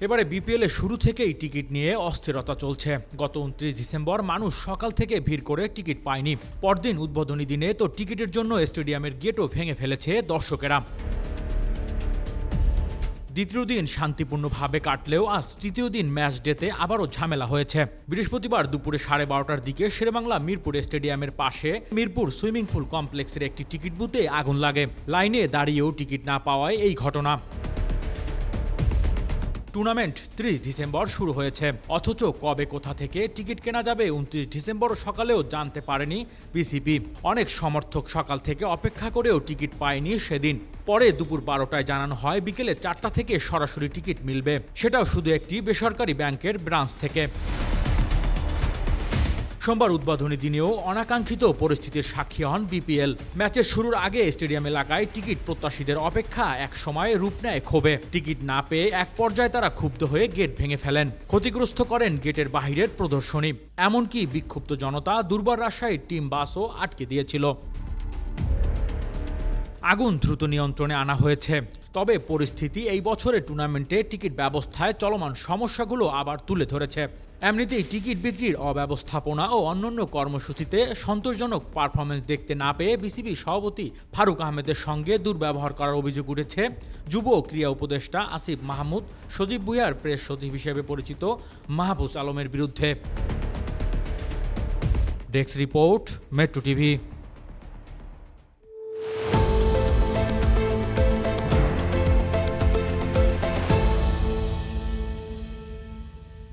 এবারে বিপিএল শুরু থেকেই টিকিট নিয়ে অস্থিরতা চলছে। গত উনত্রিশ ডিসেম্বর মানুষ সকাল থেকে ভিড় করে টিকিট পায়নি। পরদিন উদ্বোধনী দিনে তো টিকিটের জন্য স্টেডিয়ামের গেটও ভেঙে ফেলেছে দর্শকেরা। দ্বিতীয় দিন শান্তিপূর্ণভাবে কাটলেও আজ তৃতীয় দিন ম্যাচ ডেতে আবারও ঝামেলা হয়েছে। বৃহস্পতিবার দুপুরে সাড়ে বারোটার দিকে শেরেবাংলা মিরপুর স্টেডিয়ামের পাশে মিরপুর সুইমিং পুল কমপ্লেক্সের একটি টিকিট বুথে আগুন লাগে। লাইনে দাঁড়িয়েও টিকিট না পাওয়ায় এই ঘটনা। টুর্নামেন্ট ত্রিশ ডিসেম্বর শুরু হয়েছে। অথচ কবে কোথা থেকে টিকিট কেনা যাবে উনত্রিশ ডিসেম্বর সকালেও জানতে পারেনি বিসিবি। অনেক সমর্থক সকাল থেকে অপেক্ষা করেও টিকিট পায়নি সেদিন। পরে দুপুর বারোটায় জানানো হয় বিকেলে চারটা থেকে সরাসরি টিকিট মিলবে। সেটাও শুধু একটি বেসরকারি ব্যাংকের ব্রাঞ্চ থেকে। সোমবার উদ্বোধনী দিনেও অনাকাঙ্ক্ষিত পরিস্থিতির সাক্ষী হন বিপিএল। ম্যাচের শুরুর আগে স্টেডিয়াম এলাকায় টিকিট প্রত্যাশীদের অপেক্ষা এক সময়ে রূপ নেয় ক্ষোভে। টিকিট না পেয়ে এক পর্যায়ে তারা ক্ষুব্ধ হয়ে গেট ভেঙে ফেলেন। ক্ষতিগ্রস্ত করেন গেটের বাহিরের প্রদর্শনী। এমনকি বিক্ষুব্ধ জনতা দুর্বার রাজশাহীর টিম বাসও আটকে দিয়েছিল। আগুন দ্রুত নিয়ন্ত্রণে আনা হয়েছে। তবে পরিস্থিতি এই বছরের টুর্নামেন্টে টিকিট ব্যবস্থায় চলমান সমস্যাগুলো আবার তুলে ধরেছে। এমনিতেই টিকিট বিক্রির অব্যবস্থাপনা ও অন্যান্য কর্মসূচিতে সন্তোষজনক পারফরমেন্স দেখতে না পেয়ে বিসিবি সভাপতি ফারুক আহমেদের সঙ্গে দুর্ব্যবহার করার অভিযোগ উঠেছে। যুব ও ক্রীড়া উপদেষ্টা আসিফ মাহমুদ, সজীব ভুইয়ার প্রেস সচিব হিসেবে পরিচিত মাহবুস আলমের বিরুদ্ধে। Desk report, Metro TV.